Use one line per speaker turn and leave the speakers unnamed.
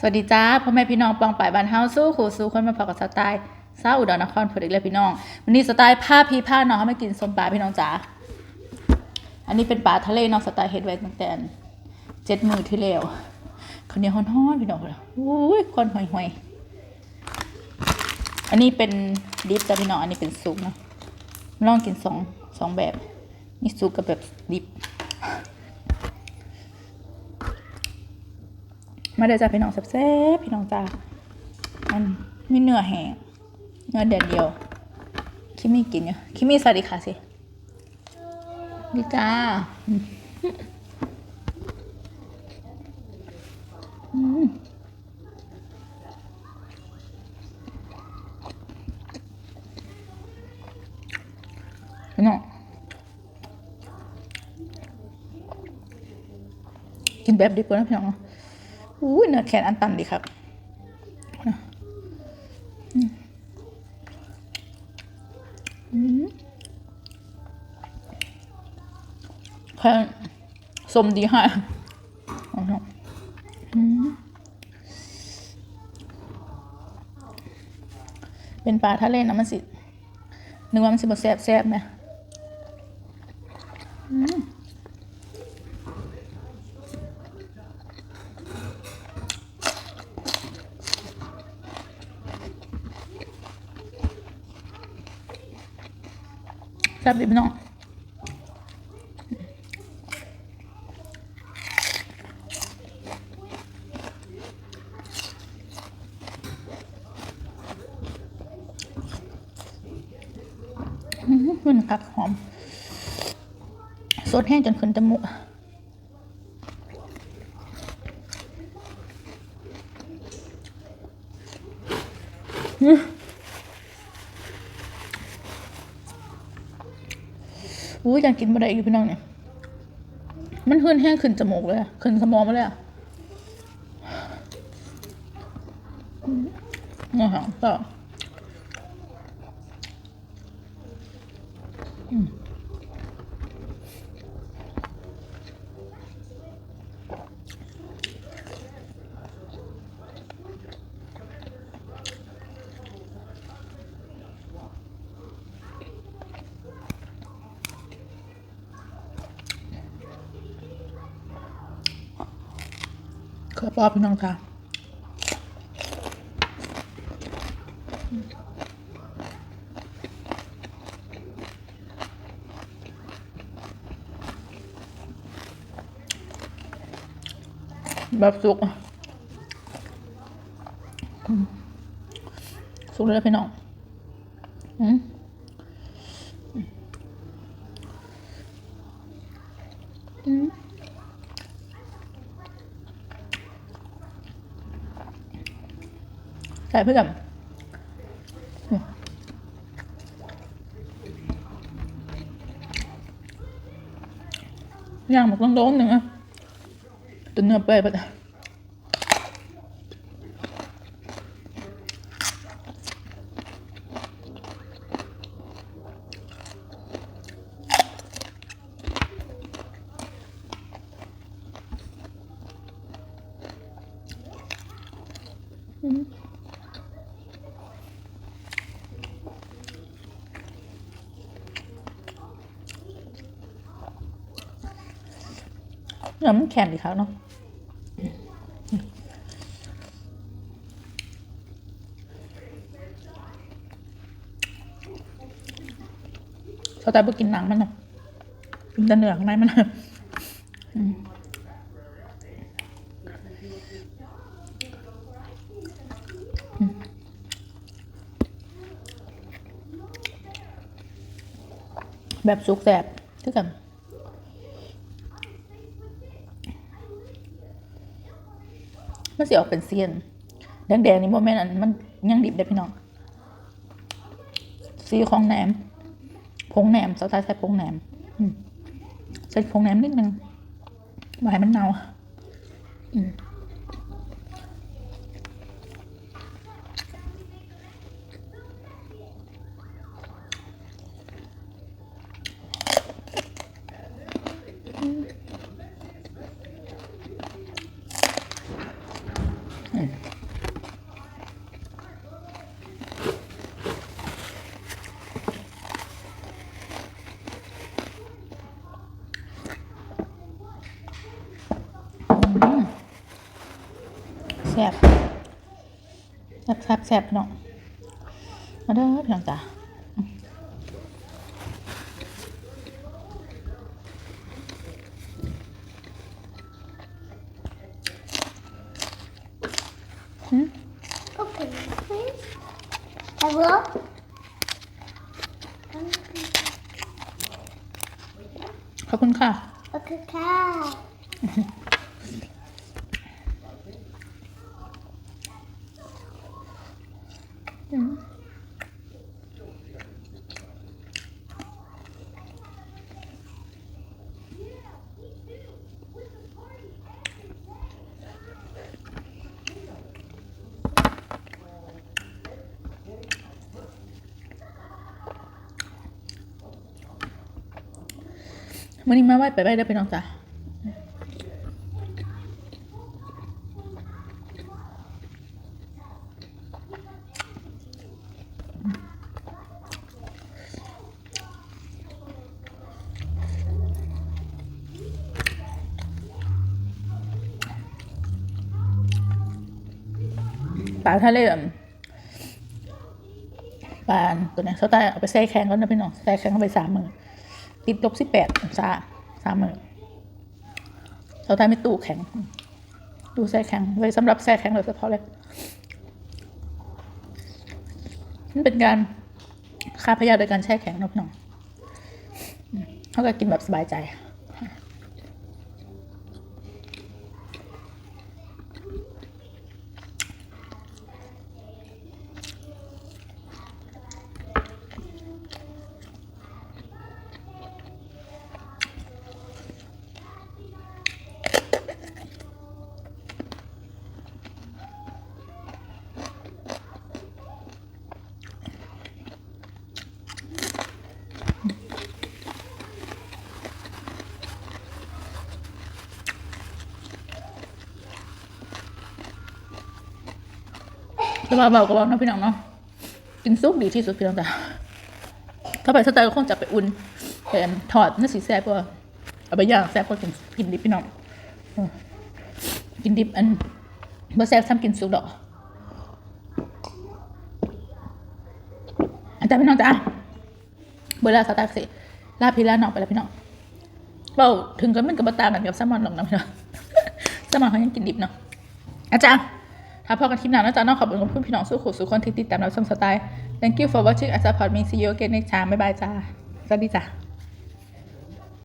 สวัสดีจ้าพ่อแม่พี่น้องปองป่ายบ้านเฮาสู้ขู่สู้คนมาพอกับสไตล์ซาอุดรนครพอดีเลยพี่น้องวันนี้สไตล์ผ้าพีผ้าน้องเขามากินส้มปลาพี่น้องจ๋าอันนี้เป็นปลาทะเลน้องสไตล์เฮ็ดไว้ตั้งแต่เจ็ดมือที่แล้วข้าวเหนียวฮ้อนๆพี่น้องเลยอุ้ยควันห่วยๆอันนี้เป็นดิบจ้ะพี่น้องอันนี้เป็นซุปนะลองกินสองสองแบบนี่ซุปกับแบบดิบ มาเดี๋ยวจะพี่น้องแซ่บๆพี่น้องจ้ามันมีเนื้อแห้งเนื้อเด็ดเดียว คิมี่กินอยู่คิมี่สวัสดีค่ะสิดีจ้าอืมอืมพี่น้องกินแบบดีกว่านะพี่น้อง นื้อแขนอันตันดีครับแค่สมดีให้าเนาะเป็นปลาทะเลนะมันสินึกว่ามันสิบแซบแซบๆนะ ซ่บดีพี่น้องอื้อหือขึ้นคักหอม สดแห้งจนขึ้นจมูกอื้อ อู้ยอยากกินบะไดอยู่พี่น้องเนี่ย มันขื่นแห้งขึ้นจมูกเลยขึ้นสมองมาเลยอะเนี่ค่ะต่ออืม ขอปอบพี่น้องค่ะแบบสุกอืมสุกเลยพี่น้องอืมอืม ใส่เพื่อนย่างหมกต้องโดนหนึ่งอะตัวเนื้อเปื่อยไป นื้อมันแข็งดีครับเนาะเขาแต่ไปกินหนังมันนะกินแต่เนื้อข้างในมันนะแบบสุกแสบคือกัน มันสีออกเป็นเซียนแดงๆนี่โมเมนต์อันมันยังดิบได้พี่น้องสีของแหนมพงแหนมสไทยใส่พงแหนมใส่พงแหนมนิดนึงไว้มันเนาอืม แซ่บ แซ่บแซ่บแซ่บพี่น้องมาเด้อพี่น้องจ้าหืม
Okay, please. Hello?
ขอบคุณค่ะ
Okay, cow.
มื่อนี้มาไหว้ไปไหว้เด้อพี่น้องจ้าปลาทะเลอ่ปลาตัวนี้เขาตายเอาไปแช่แข็งก่อนนะพี่น้องแช่แข็งเข้าไปสามมือ ติดลบสิบแปดองศาสามมือเราทำไม่ตู้แข็ง ตู้แช่แข็งไว้สำหรับแช่แข็งโดยเฉพาะเลยมันเป็นการฆ่าพยาธิโดยการแช่แข็งนอะพี่น้องเขาก็กินแบบสบายใจ จะมาเบาก็เบาเนาะพี่น้องเนาะกินซุปดีที่สุดพี่น้องจ้ะถ้าไปสไตล์ก็คงจะไปอุ่นแต่ถอดน่าสีแซ่บกว่าเอาไปย่างแซ่บกว่ากินกินดิบพี่น้องกินดิบอันบ่แซ่บซ้ำกินซุปดอกอันจ้าพี่น้องจ้ะเวลาสไตล์สิลาพี่ลาน้องไปแล้วพี่น้องเบาถึงกันมันกับบตางกันกับแซลมอนหรอกนะพี่น้องแซลมอนเขายังกินดิบเนาะอาจารย์ ถ้าพอกันคลิปหน้านะจ๊ะน้องขอบคุณกับเพื่อนพี่น้องสู้ขุดสู้คนที่ติดตามเราชมสไตล์ thank you for watching I support me see you again next time บ๊ายบายจ้าสวัสดีจ้า